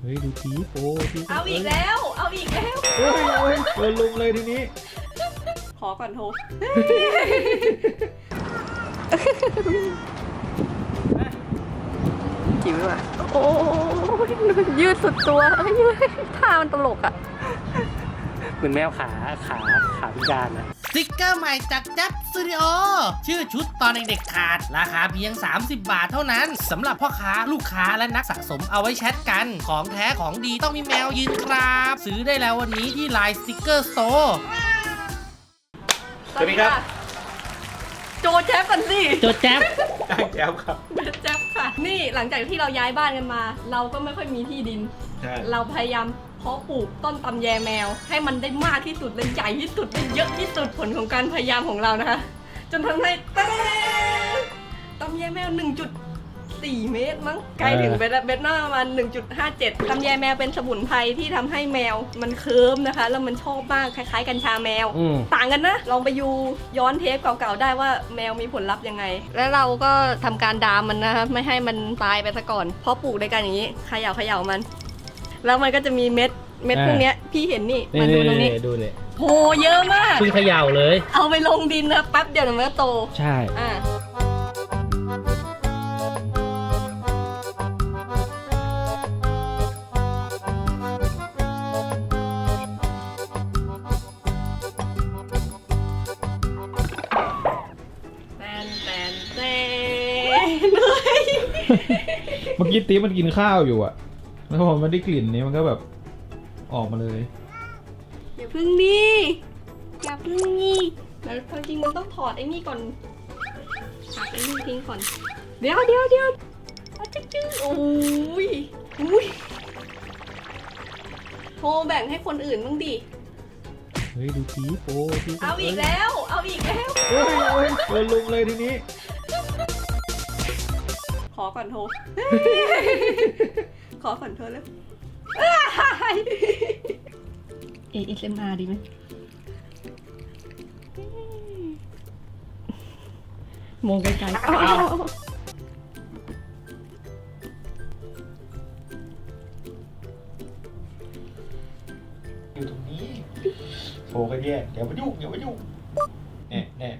เฮ้ยดูทีโปทีเอาอีกแล้ว เอาอีกแล้ว เฮ้ยเฮ้ยโดนลุมเลยทีนี้ ขอก่อนโทรจิ๋วอะโอ้ยยืดสุดตัวเอ้ยท่ามันตลกอะ เหมือนแมวขาขาขาพิการนะ สติกเกอร์ใหม่จากจับสตูดิโอชื่อชุดตอนเด็กๆขาด ราคาเพียง 30 บาทเท่านั้นสำหรับพ่อค้าลูกค้าและนักสะสมเอาไว้แชทกัน ของแท้ของดีต้องมีแมวยืนครับ ซื้อได้แล้ววันนี้ที่ไลน์สติกเกอร์สโตร์สวัสดีครับ โจแจ๊บกันสิโจแจ๊บจ้างแจ๊บครับแจ๊บค่ะ นี่หลังจากที่เราย้ายบ้านกันมา เราก็ไม่ค่อยมีที่ดิน ใช่ เราพยายาม เพาะปลูกต้นตำแยแมว ให้มันได้มากที่สุดและใหญ่ที่สุดและเยอะที่สุดผลของการพยายามของเรานะคะ จนทำให้ตะแดงตำแยแมว 1.4 เมตรมั้งใกล้ถึงเบสแล้วเบสหน้าประมาณ1.57ตำแยแมวเป็นสมุนไพรที่ทำให้แมวมันเคิร์มนะคะ แล้วมันชอบมากคล้ายๆกัญชาแมว อืม ต่างกันนะ ลองไปยูย้อนเทปเก่าๆได้ว่าแมวมีผลลัพธ์ยังไง แล้วเราก็ทำการดามมันนะคะไม่ให้มันตายไปซะก่อนเพราะปลูกด้วยกันอย่างนี้เขย่าเขย่ามัน แล้วมันก็จะมีเม็ดเม็ดพวกเนี้ยพี่เห็นนี่มาดูตรงนี้ดูเลยโหเยอะมากเพิ่งเขย่าเลย เอาไปลงดินนะแป๊บเดียวเดี๋ยวมันก็โต ใช่อ่าแตนแตนแตนเลยเมื่อกี้ตีมันกินข้าวอยู่อะ แล้วพอมันได้กลิ่นนี้มันก็แบบออกมาเลย อย่าพึ่งดิอย่าพึ่งนี่แล้วความจริงมันต้องถอดไอ้นี่ก่อนถอดไอ้นี่ทิ้งก่อน เดี๋ยวเดี๋ยวเดี๋ยวเอาจิ๊กจิ๊กโอ้ยอุ้ยโทรแบ่งให้คนอื่นบ้างดิเฮ้ยดูทีโปทีเอาอีกแล้ว เอาอีกแล้ว เฮ้ยเฮ้ยโดนลุมเลยทีนี้ ขอก่อนโทร ขอก่อนโทรแล้วเอเอสเอ็มอาร์ดีไหมมองไกลๆอ้าวอยู่ตรงนี้โปก็แย่เดี๋ยวมายุ่งเดี๋ยวมายุ่งแน่แน่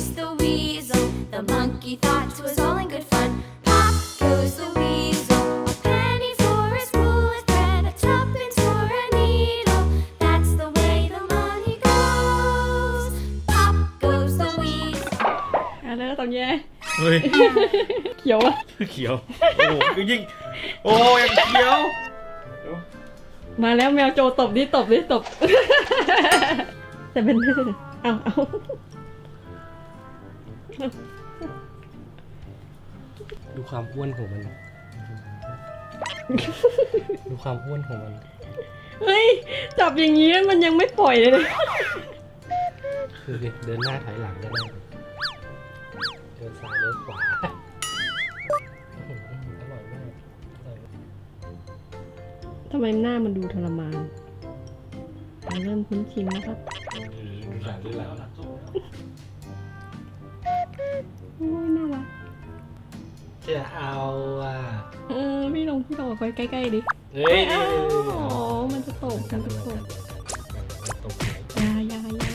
monkey chased the weasel. The monkey thought 'twas all in good fun. Pop goes the weasel. A penny for a spool of thread, a tuppence for a needle. That's the way the money goes. Pop goes the weasel. อันนั้นตอนแย่เฮ้ยเขียวอะเขียวโอ้โหคือยิ่งโอ้ยังเขียวมาแล้วแมวโจตบดิตบดิตบ แต่เป็นเอาเอา ดูความอ้วนของมัน ดูความอ้วนของมัน เฮ้ย จับอย่างนี้มันยังไม่ปล่อยเลยเลยคือเดินหน้าถอยหลังก็ได้ เดินซ้ายเลี้ยวขวาอื้อหืออร่อยมากอร่อยมากทำไมหน้ามันดูทรมานเราเริ่มคุ้นชินแล้วครับหลังด้วยหลัง โอ้ยน่ารักจะเอาอะเออพี่ลองพี่ลองเอาไปใกล้ๆดิเฮ้ยไม่เอาอ๋อมันจะตกมันจะตกตกไหนอยาอยาอยา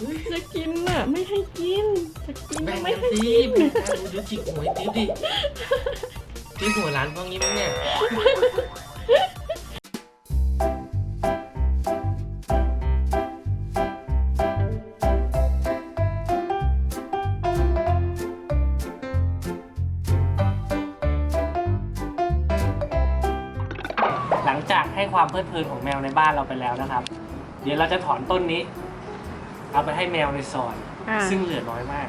เฮ้ยจะกินอะ ไม่ให้กิน จะกินแบ่งไม่กันให้สิกินแบ่งกันเดี๋ยวจิกหวยติ๊บดิติ๊บหัวร้านพวกนี้มั้งเนี่ย ความเพลิดเพลินของแมวในบ้านเราไปแล้วนะครับ เดี๋ยวเราจะถอนต้นนี้ เอาไปให้แมวในซอยอ่า ซึ่งเหลือน้อยมาก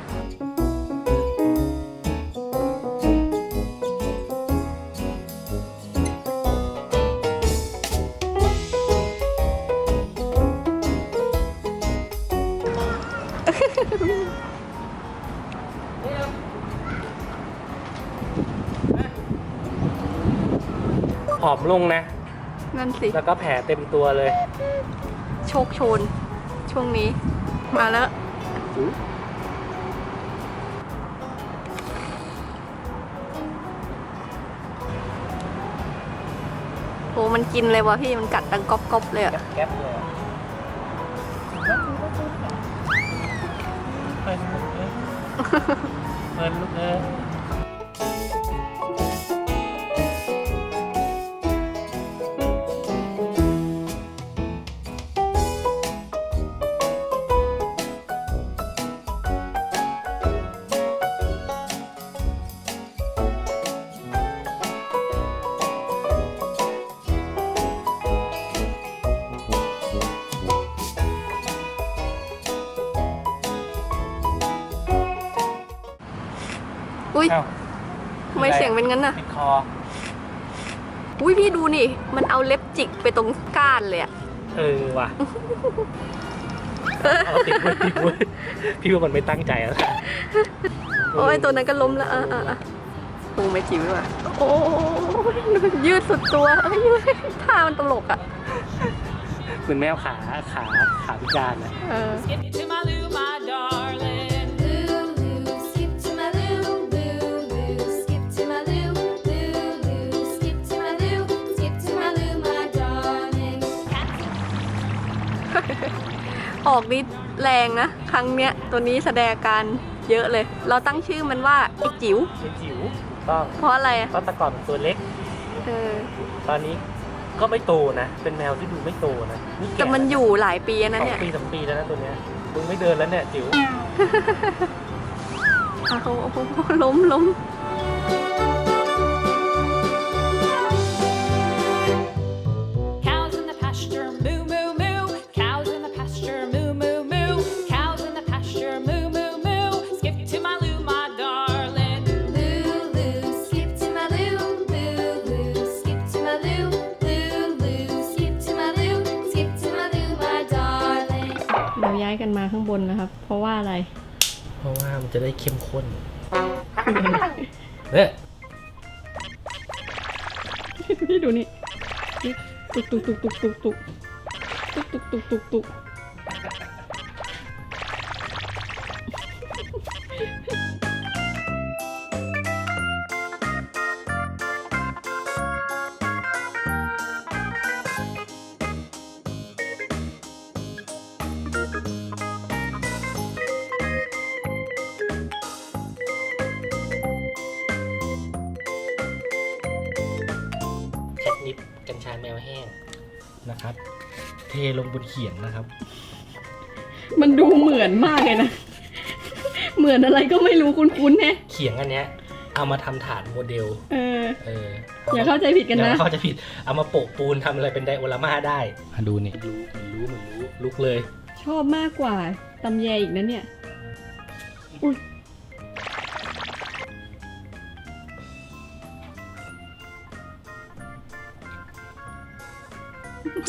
ผอมลงนะ นั่นสิ แล้วก็แผลเต็มตัวเลย โชคโชน ช่วงนี้ มาแล้ว โห มันกินเลยวะพี่ มันกัดดังก๊อบๆเลยอะแก๊บเลยเปิดลูกเอ้ยเปิดลูกเอ้ย อุ้ยเอ้าทำไมเสียงเป็นงั้นน่ะ ติดคอ อุ้ยพี่ดูนี่ มันเอาเล็บจิกไปตรงก้านเลยอะเออว่ะเอาติดไว้ติดไว้พี่ว่ามันไม่ตั้งใจแล้วล่ะโอ้ยตัวนั้นก็ล้มแล้วอะอะอะโอ้ไม่จิ๋วว่ะโอ้ยยืดสุดตัวเอ้ยท่ามันตลกอะเหมือนแมวขาขาขาพิการอะเออ ออกนิดแรงนะ ครั้งเนี้ย ตัวนี้แสดงอาการเยอะเลย เราตั้งชื่อมันว่าไอ้จิ๋วไอ้จิ๋วต้องเพราะอะไรอะตอนแตะก่อนตัวเล็ก เออ ตอนนี้ก็ไม่โตนะ เป็นแมวที่ดูไม่โตนะนี่แต่แก่มันอยู่หลายปีแล้วสนะองเนี่ยปีสามปีแล้วนะตัวเนี้ยมึงไม่เดินแล้วเนี่ยจิ๋วอะโอ้โหล้มล้ม กันมาข้างบนนะครับ เพราะว่าอะไร เพราะว่ามันจะได้เข้มข้นเนี่ยพี่ดูนี่ ตุกตุกตุกตุกตุกตุกตุกตุกตุกตุกตุก กัญชาแมวแห้งนะครับ เทลงบนเขียงนะครับ มันดูเหมือนมากเลยนะ เหมือนอะไรก็ไม่รู้คุ้นๆแฮะเขียงอันเนี้ย เอามาทำฐานโมเดล เออ เอออย่าเข้าใจผิดกันเดี๋ยวนะเขาใจะผิด เอามาโปะปูนทำอะไรเป็นไดโอรามาได้มาดูนี่รู้เหมือนรู้เหมือนรู้ลุกเลย ชอบมากกว่าตำแยอีกนะเนี่ย อุ้ย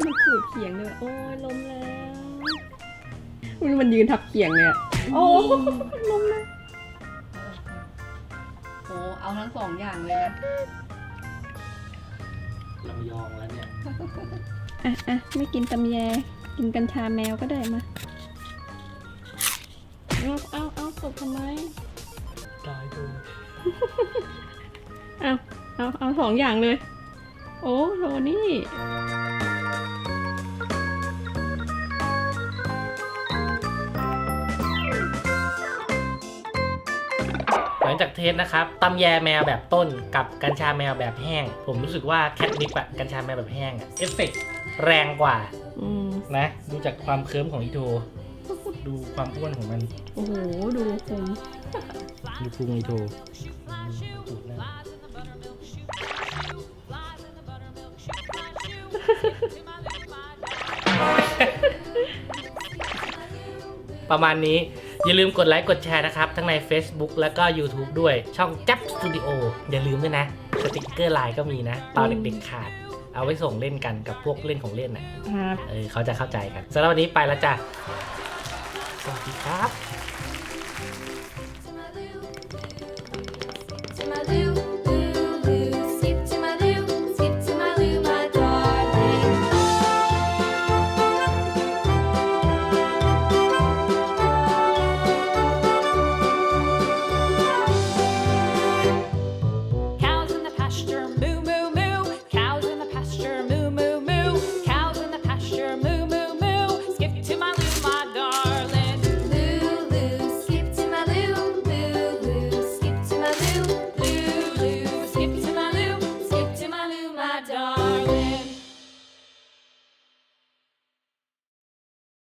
มันขูดเขียงเลยโอ้ยล้มแล้วอุ๊ยมันยืนทับเขียงเลยอะโอ้ล้มแล้วโอ้เอาทั้งสองอย่างเลยนะลำยองแล้วเนี่ย อะอะไม่กินตำแย กินกัญชาแมวก็ได้มา เอาเอาเอาตกทำไมตายเลยเอาเอาเอาสองอย่างเลย โอ้โทนี่ จากเทสนะครับตำแยแมวแบบต้นกับกัญชาแมวแบบแห้ง ผมรู้สึกว่าแคทนิปอะกัญชาแมวแบบแห้งอะเอฟเฟกต์แรงกว่าอืมนะ ดูจากความเคิร์มของอีโทดูความอ้วนของมันโอ้โห ดูผมดูพุงอีโทจุดหน้าประมาณนี้ อย่าลืมกดไลค์กดแชร์นะครับ ทั้งใน Facebook แล้วก็ YouTube ด้วยช่องจับสตูดิโออย่าลืมด้วยนะ สติกเกอร์ไลน์ก็มีนะตอนเด็กๆขาด เอาไว้ส่งเล่นกันกับพวกเล่นของเล่นน่ะครับ เออเขาจะเข้าใจกันสำหรับวันนี้ไปแล้วจ้ะสวัสดีครับ